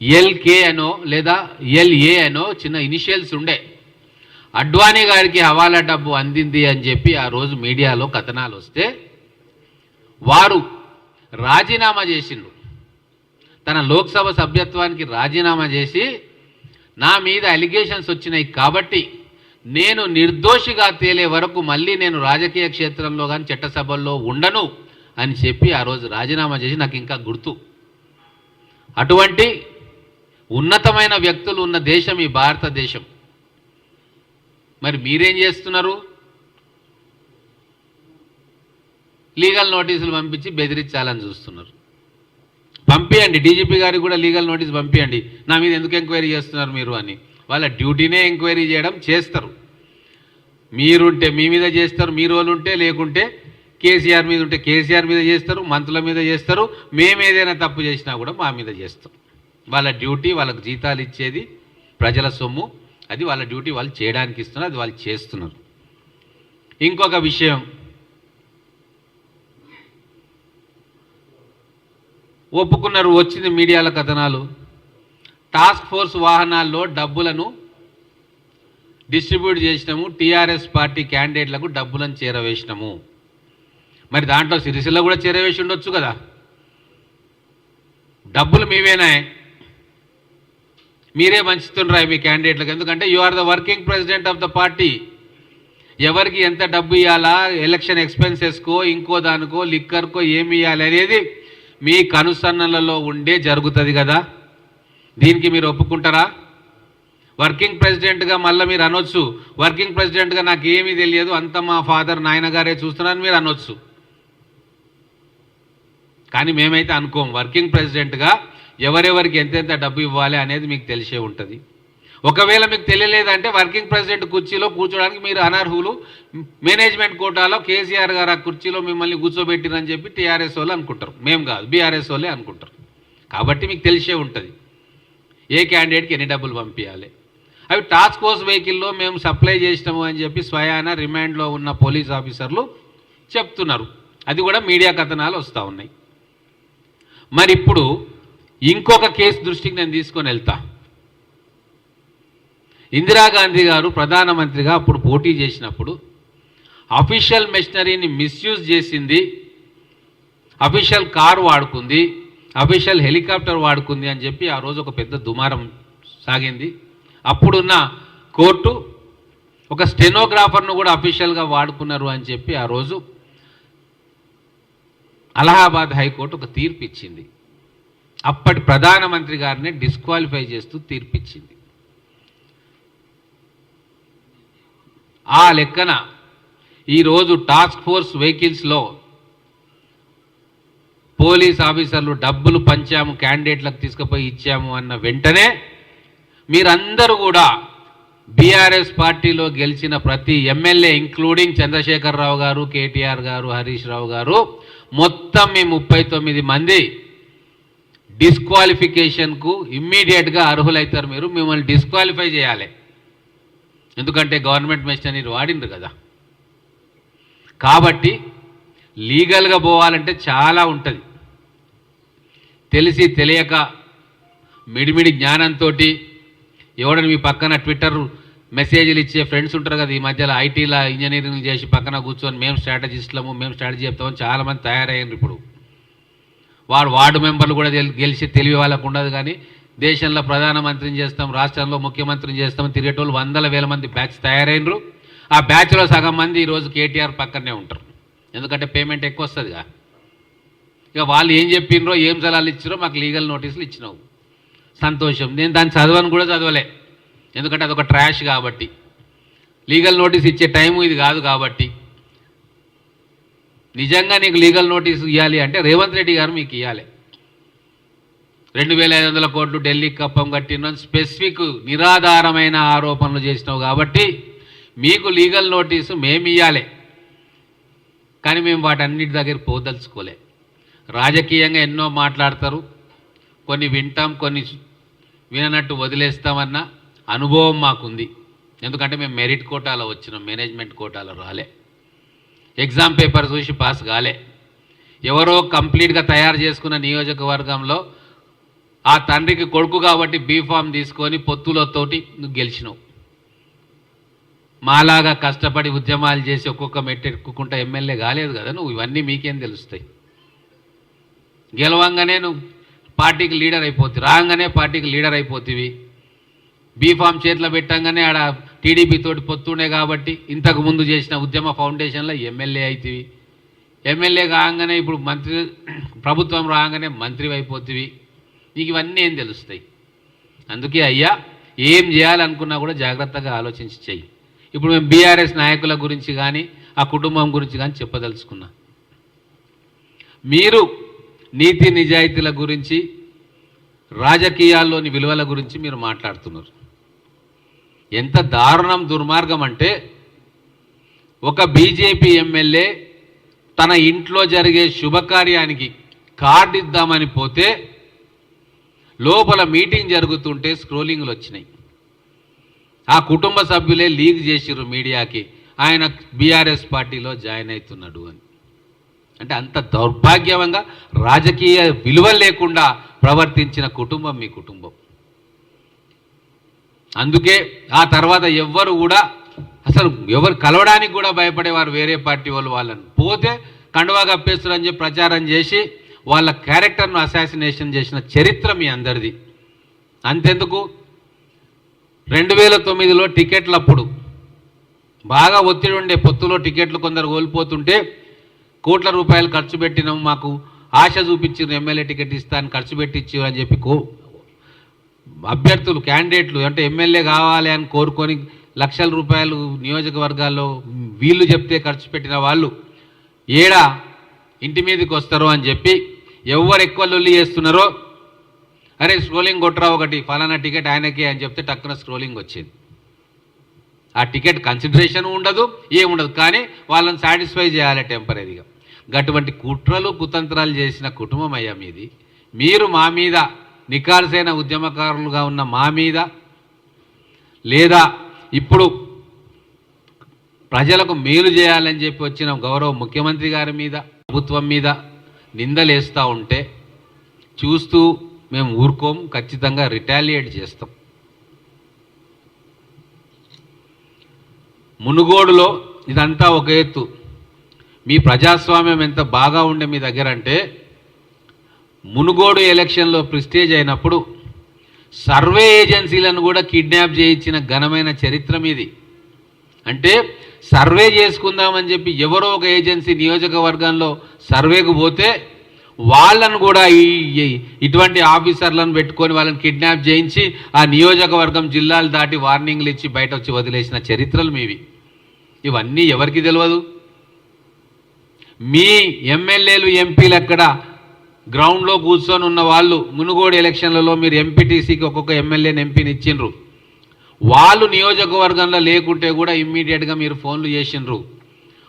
LK అనో లేదా LA అనో చిన్న ఇనిషియల్స్ ఉండే. అడ్వాణి గారికి హవాలా డబ్బు అందింది అని చెప్పి ఆ రోజు మీడియాలో కథనాలు వస్తే వారు రాజీనామా చేసిండ్రు. తన లోక్సభ సభ్యత్వానికి రాజీనామా చేసి నా మీద అలిగేషన్స్ వచ్చినాయి కాబట్టి నేను నిర్దోషిగా తేలే వరకు మళ్ళీ నేను రాజకీయ క్షేత్రంలో కానీ చట్టసభల్లో ఉండను అని చెప్పి ఆ రోజు రాజీనామా చేసి నాకు ఇంకా గుర్తు. అటువంటి ఉన్నతమైన వ్యక్తులు ఉన్న దేశం ఈ భారతదేశం. మరి మీరేం చేస్తున్నారు? లీగల్ నోటీసులు పంపించి బెదిరించాలని చూస్తున్నారు. పంపించండి డీజీపీ గారికి కూడా లీగల్ నోటీస్ పంపించండి నా మీద ఎందుకు ఎంక్వైరీ చేస్తున్నారు మీరు అని. వాళ్ళ డ్యూటీనే ఎంక్వైరీ చేయడం చేస్తారు. మీరుంటే మీ మీద చేస్తారు మీరు వాళ్ళు ఉంటే లేకుంటే కేసీఆర్ మీద ఉంటే కేసీఆర్ మీద చేస్తారు మంత్రుల మీద చేస్తారు. మేము ఏదైనా తప్పు చేసినా కూడా మా మీద చేస్తాం. వాళ్ళ డ్యూటీ వాళ్ళకు జీతాలు ఇచ్చేది ప్రజల సొమ్ము. అది వాళ్ళ డ్యూటీ వాళ్ళు చేయడానికి ఇస్తున్నారు అది వాళ్ళు చేస్తున్నారు. ఇంకొక విషయం. ఒప్పుకున్నారు వచ్చింది మీడియాల కథనాలు. టాస్క్ ఫోర్స్ వాహనాల్లో డబ్బులను డిస్ట్రిబ్యూట్ చేసినాము టీఆర్ఎస్ పార్టీ క్యాండిడేట్లకు డబ్బులను చేరవేసినాము. మరి దాంట్లో సిరిసిల్ల కూడా చేరవేసి ఉండొచ్చు కదా? డబ్బులు మీవేనాయి. మీరే పంచుతుండ్రా మీ క్యాండిడేట్లకు. ఎందుకంటే you are the working president of the party ఎవరికి ఎంత డబ్బు ఇవ్వాలా ఎలక్షన్ ఎక్స్పెన్సెస్కో ఇంకో దానికో లిక్కర్కో ఏమి ఇవ్వాలి అనేది మీ కనుసన్నలలో ఉండే జరుగుతుంది కదా. దీనికి మీరు ఒప్పుకుంటారా? వర్కింగ్ ప్రెసిడెంట్గా మళ్ళీ మీరు అనొచ్చు. వర్కింగ్ ప్రెసిడెంట్గా నాకు ఏమీ తెలియదు. అంత మా ఫాదర్ నాయనగారే చూస్తున్నారని మీరు అనొచ్చు. కానీ మేమైతే అనుకోం. వర్కింగ్ ప్రెసిడెంట్గా ఎవరెవరికి ఎంతెంత డబ్బు ఇవ్వాలి అనేది మీకు తెలిసే ఉంటుంది. ఒకవేళ మీకు తెలియలేదంటే వర్కింగ్ ప్రెసిడెంట్ కుర్చీలో కూర్చోడానికి మీరు అనర్హులు. మేనేజ్మెంట్ కోటాలో కేసీఆర్ గారు ఆ కుర్చీలో మిమ్మల్ని కూర్చోబెట్టిరని చెప్పి టీఆర్ఎస్ వాళ్ళు అనుకుంటారు. మేము కాదు బీఆర్ఎస్ వాళ్ళే అనుకుంటారు. కాబట్టి మీకు తెలిసే ఉంటుంది. ఏ క్యాండిడేట్కి ఎన్ని డబ్బులు పంపించాలి అవి టాస్క్ ఫోర్స్ వెహికల్లో మేము సప్లై చేసినాము అని చెప్పి స్వయాన రిమాండ్లో ఉన్న పోలీస్ ఆఫీసర్లు చెప్తున్నారు. అది కూడా మీడియా కథనాలు వస్తూ ఉన్నాయి. మరి ఇప్పుడు ఇంకొక కేసు దృష్టికి నేను తీసుకొని వెళ్తా. ఇందిరాగాంధీ గారు ప్రధానమంత్రిగా అప్పుడు పోటీ చేసినప్పుడు అఫీషియల్ మెషినరీని మిస్యూజ్ చేసింది అఫీషియల్ కారు వాడుకుంది అఫీషియల్ హెలికాప్టర్ వాడుకుంది అని చెప్పి ఆ రోజు ఒక పెద్ద దుమారం సాగింది. అప్పుడున్న కోర్టు ఒక స్టెనోగ్రాఫర్ను కూడా అఫీషియల్గా వాడుకున్నారు అని చెప్పి ఆ రోజు అలహాబాద్ హైకోర్టు ఒక తీర్పు ఇచ్చింది. అప్పటి ప్రధానమంత్రి గారిని డిస్క్వాలిఫై చేస్తూ తీర్పిచ్చింది. ఆ లెక్కన ఈరోజు టాస్క్ ఫోర్స్ వెహికల్స్లో పోలీస్ ఆఫీసర్లు డబ్బులు పంచాము క్యాండిడేట్లకు తీసుకుపోయి ఇచ్చాము అన్న వెంటనే మీరందరూ కూడా బీఆర్ఎస్ పార్టీలో గెలిచిన ప్రతి ఎమ్మెల్యే ఇంక్లూడింగ్ చంద్రశేఖరరావు గారు కేటీఆర్ గారు హరీష్ రావు గారు మొత్తం మీ ముప్పై తొమ్మిది మంది డిస్క్వాలిఫికేషన్కు ఇమ్మీడియట్గా అర్హులైతారు మీరు మిమ్మల్ని డిస్క్వాలిఫై చేయాలి. ఎందుకంటే గవర్నమెంట్ మెషినరీ వాడిండ్రు కదా. కాబట్టి లీగల్గా పోవాలంటే చాలా ఉంటుంది. తెలిసి తెలియక మిడిమిడి జ్ఞానంతో ఎవడని మీ పక్కన ట్విట్టర్ మెసేజ్లు ఇచ్చే ఫ్రెండ్స్ ఉంటారు కదా ఈ మధ్యలో ఐటీలో ఇంజనీరింగ్ చేసి పక్కన కూర్చొని మేము స్ట్రాటజిస్ట్లము మేము స్ట్రాటజీ చెప్తామని చాలామంది తయారయ్యారు ఇప్పుడు. వాడు వార్డు మెంబర్లు కూడా గెలిచి తెలివి వాళ్ళకు ఉండదు కానీ దేశంలో ప్రధానమంత్రిని చేస్తాం రాష్ట్రంలో ముఖ్యమంత్రిని చేస్తాం తిరిగేటోళ్ళు వందల వేల మంది బ్యాచ్ తయారైనరు. ఆ బ్యాచ్లో సగం మంది ఈరోజు కేటీఆర్ పక్కనే ఉంటారు. ఎందుకంటే పేమెంట్ ఎక్కువ వస్తుందిగా. ఇక వాళ్ళు ఏం చెప్పిండ్రో ఏం సలహాలు ఇచ్చారో మాకు లీగల్ నోటీసులు ఇచ్చినావు. సంతోషం. నేను దాన్ని చదవను కూడా చదవలే. ఎందుకంటే అదొక ట్రాష్ కాబట్టి. లీగల్ నోటీస్ ఇచ్చే టైము ఇది కాదు కాబట్టి. నిజంగా నీకు లీగల్ నోటీస్ ఇవ్వాలి అంటే రేవంత్ రెడ్డి గారు మీకు ఇవ్వాలి రెండు వేల ఐదు వందల కోట్లు ఢిల్లీకి కప్పం కట్టిన స్పెసిఫిక్ నిరాధారమైన ఆరోపణలు చేసినావు కాబట్టి మీకు లీగల్ నోటీసు మేము ఇవ్వాలి కానీ మేము వాటన్నిటి దగ్గర పోదలుచుకోలే. రాజకీయంగా ఎన్నో మాట్లాడతారు. కొన్ని వింటాం కొన్ని విననట్టు వదిలేస్తామన్న అనుభవం మాకుంది. ఎందుకంటే మేము మెరిట్ కోటాలో వచ్చినాం మేనేజ్మెంట్ కోటాలో రాలే. ఎగ్జామ్ పేపర్ చూసి పాస్ కాలే. ఎవరో కంప్లీట్గా తయారు చేసుకున్న నియోజకవర్గంలో ఆ తండ్రికి కొడుకు కాబట్టి బీఫామ్ తీసుకొని పొత్తులతోటి నువ్వు గెలిచినావు. మాలాగా కష్టపడి ఉద్యమాలు చేసి ఒక్కొక్క మెట్టు ఎక్కుకుంటా ఎమ్మెల్యే కాలేదు కదా నువ్వు. ఇవన్నీ మీకేం తెలుస్తాయి? గెలవంగానే నువ్వు పార్టీకి లీడర్ అయిపోతుంది రాగానే పార్టీకి లీడర్ అయిపోతివి. బీఫామ్ చేతిలో పెట్టంగానే ఆడ టీడీపీ తోటి పొత్తుండే కాబట్టి ఇంతకు ముందు చేసిన ఉద్యమ ఫౌండేషన్లో ఎమ్మెల్యే అవుతుంది ఎమ్మెల్యే కాగానే ఇప్పుడు మంత్రి ప్రభుత్వం రాగానే మంత్రి అయిపోతుంది నీకు ఇవన్నీ ఏం తెలుస్తాయి? అందుకే అయ్యా ఏం చేయాలనుకున్నా కూడా జాగ్రత్తగా ఆలోచించి చెయ్యి. ఇప్పుడు మేము బీఆర్ఎస్ నాయకుల గురించి కానీ ఆ కుటుంబం గురించి కానీ చెప్పదలుచుకున్నా. మీరు నీతి నిజాయితీల గురించి రాజకీయాల్లోని విలువల గురించి మీరు మాట్లాడుతున్నారు. ఎంత దారుణం దుర్మార్గం అంటే ఒక బీజేపీ ఎమ్మెల్యే తన ఇంట్లో జరిగే శుభకార్యానికి కార్డు ఇద్దామని పోతే లోపల మీటింగ్ జరుగుతుంటే స్క్రోలింగ్లు వచ్చినాయి. ఆ కుటుంబ సభ్యులే లీక్ చేసిర్రు మీడియాకి ఆయన బీఆర్ఎస్ పార్టీలో జాయిన్ అవుతున్నాడు అని. అంటే అంత దౌర్భాగ్యవంగా రాజకీయ విలువ లేకుండా ప్రవర్తించిన కుటుంబం మీ కుటుంబం. అందుకే ఆ తర్వాత ఎవ్వరు కూడా అసలు ఎవరు కలవడానికి కూడా భయపడేవారు వేరే పార్టీ వాళ్ళు వాళ్ళని. పోతే కండువా కప్పేస్తారని చెప్పి ప్రచారం చేసి వాళ్ళ క్యారెక్టర్ను అసాసినేషన్ చేసిన చరిత్ర మీ అందరిది. అంతెందుకు? రెండు వేల తొమ్మిదిలో టికెట్లు అప్పుడు బాగా ఒత్తిడి ఉండే పొత్తులో టికెట్లు కొందరు కోల్పోతుంటే కోట్ల రూపాయలు ఖర్చు పెట్టినాం మాకు. ఆశ చూపించిన ఎమ్మెల్యే టికెట్ ఇస్తాను ఖర్చు పెట్టించు అని చెప్పి కో అభ్యర్థులు క్యాండిడేట్లు అంటే ఎమ్మెల్యే కావాలి అని కోరుకొని లక్షల రూపాయలు నియోజకవర్గాల్లో వీళ్ళు చెప్తే ఖర్చు పెట్టిన వాళ్ళు ఏడ ఇంటి మీదకి వస్తారు అని చెప్పి ఎవరు ఎక్కువ లొల్లి చేస్తున్నారో అరే స్క్రోలింగ్ కొట్టరా ఒకటి ఫలానా టికెట్ ఆయనకే అని చెప్తే టక్కున స్క్రోలింగ్ వచ్చింది. ఆ టికెట్ కన్సిడరేషన్ ఉండదు ఏముండదు కానీ వాళ్ళని సాటిస్ఫై చేయాలి టెంపరీగా అటువంటి కుట్రలు కుతంత్రాలు చేసిన కుటుంబం అయ్యా మీది. మీరు మా మీద నికార్సైన ఉద్యమకారులుగా ఉన్న మా మీద లేదా ఇప్పుడు ప్రజలకు మేలు చేయాలని చెప్పి వచ్చిన గౌరవ ముఖ్యమంత్రి గారి మీద ప్రభుత్వం మీద నిందలేస్తూ ఉంటే చూస్తూ మేము ఊరుకోం ఖచ్చితంగా రిటాలియేట్ చేస్తాం. మునుగోడులో ఇదంతా ఒక ఎత్తు. మీ ప్రజాస్వామ్యం ఎంత బాగా ఉండే మీ దగ్గర అంటే మునుగోడు ఎలక్షన్లో ప్రిస్టేజ్ అయినప్పుడు సర్వే ఏజెన్సీలను కూడా కిడ్నాప్ చేయించిన ఘనమైన చరిత్ర మీది. అంటే సర్వే చేసుకుందామని చెప్పి ఎవరో ఒక ఏజెన్సీ నియోజకవర్గంలో సర్వేకు పోతే వాళ్ళను కూడా ఈ ఇటువంటి ఆఫీసర్లను పెట్టుకొని వాళ్ళని కిడ్నాప్ చేయించి ఆ నియోజకవర్గం జిల్లాలు దాటి వార్నింగ్లు ఇచ్చి బయట వచ్చి వదిలేసిన చరిత్రలు మీవి. ఇవన్నీ ఎవరికి తెలియదు మీ ఎమ్మెల్యేలు ఎంపీలు అక్కడ గ్రౌండ్లో కూర్చొని ఉన్న వాళ్ళు మునుగోడు ఎలక్షన్లలో మీరు ఎంపీటీసీకి ఒక్కొక్క ఎమ్మెల్యేని ఎంపీని ఇచ్చిండ్రు వాళ్ళు నియోజకవర్గంలో లేకుంటే కూడా ఇమ్మీడియట్గా మీరు ఫోన్లు చేసిండ్రు.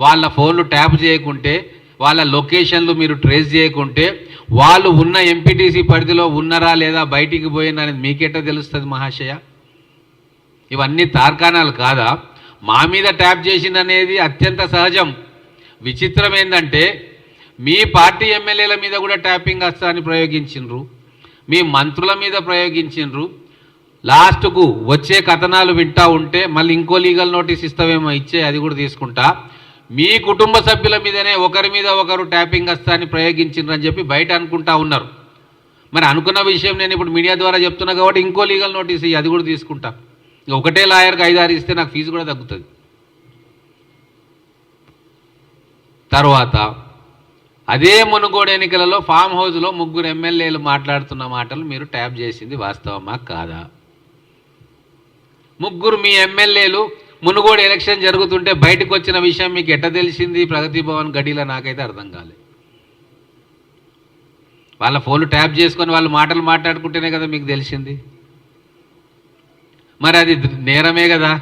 వాళ్ళ ఫోన్లు ట్యాప్ చేయకుంటే వాళ్ళ లొకేషన్లు మీరు ట్రేస్ చేయకుంటే వాళ్ళు ఉన్న ఎంపీటీసీ పరిధిలో ఉన్నారా లేదా బయటికి పోయినా అనేది తెలుస్తుంది మహాశయ? ఇవన్నీ తార్కాణాలు కాదా? మా మీద ట్యాప్ చేసిందనేది అత్యంత సహజం. విచిత్రం ఏంటంటే మీ పార్టీ ఎమ్మెల్యేల మీద కూడా ట్యాపింగ్ అస్త్రాన్ని ప్రయోగించిండ్రు. మీ మంత్రుల మీద ప్రయోగించిండ్రు. లాస్ట్కు వచ్చే కథనాలు వింటా ఉంటే మళ్ళీ ఇంకో లీగల్ నోటీస్ ఇస్తావేమో ఇచ్చే అది కూడా తీసుకుంటా. మీ కుటుంబ సభ్యుల మీదనే ఒకరి మీద ఒకరు ట్యాపింగ్ అస్త్రాన్ని ప్రయోగించిండ్రు చెప్పి బయట అనుకుంటా ఉన్నారు. మరి అనుకున్న విషయం నేను ఇప్పుడు మీడియా ద్వారా చెప్తున్నా కాబట్టి ఇంకో లీగల్ నోటీస్ అది కూడా తీసుకుంటా. ఒకటే లాయర్కి ఐదారు ఇస్తే నాకు ఫీజు కూడా తగ్గుతుంది. తర్వాత అదే మునుగోడు ఎన్నికలలో ఫామ్ హౌస్లో ముగ్గురు ఎమ్మెల్యేలు మాట్లాడుతున్న మాటలు మీరు ట్యాప్ చేసింది వాస్తవమా కాదా? ముగ్గురు మీ ఎమ్మెల్యేలు మునుగోడు ఎలక్షన్ జరుగుతుంటే బయటకు వచ్చిన విషయం మీకు ఎట్ట తెలిసింది? ప్రగతి భవన్ గడిలో నాకైతే అర్థం కాలేదు వాళ్ళ ఫోన్లు ట్యాప్ చేసుకొని వాళ్ళు మాటలు మాట్లాడుకుంటేనే కదా మీకు తెలిసింది. మరి అది నేరమే కదా?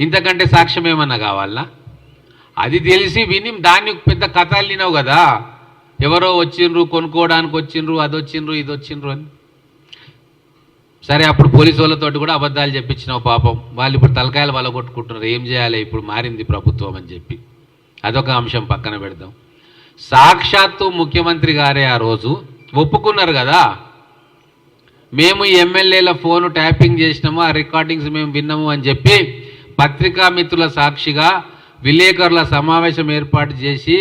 ఇంతకంటే సాక్ష్యం ఏమన్నా కావాలా? అది తెలిసి విని దాన్ని పెద్ద కథలు వినవు కదా. ఎవరో వచ్చిండ్రు కొనుక్కోవడానికి వచ్చిండ్రు అది వచ్చిండ్రు ఇది వచ్చిండ్రు అని. సరే అప్పుడు పోలీసు వాళ్ళతోటి కూడా అబద్ధాలు చెప్పించినావు పాపం. వాళ్ళు ఇప్పుడు తలకాయలు వాళ్ళ కొట్టుకుంటున్నారు ఏం చేయాలి? ఇప్పుడు మారింది ప్రభుత్వం అని చెప్పి. అదొక అంశం పక్కన పెడదాం. సాక్షాత్తు ముఖ్యమంత్రి గారే ఆ రోజు. ఒప్పుకున్నారు కదా. మేము ఎమ్మెల్యేల ఫోన్ ట్యాపింగ్ చేసినాము ఆ రికార్డింగ్స్ మేము విన్నాము అని చెప్పి పత్రికా మిత్రుల సాక్షిగా విలేకరుల సమావేశం ఏర్పాటు చేసి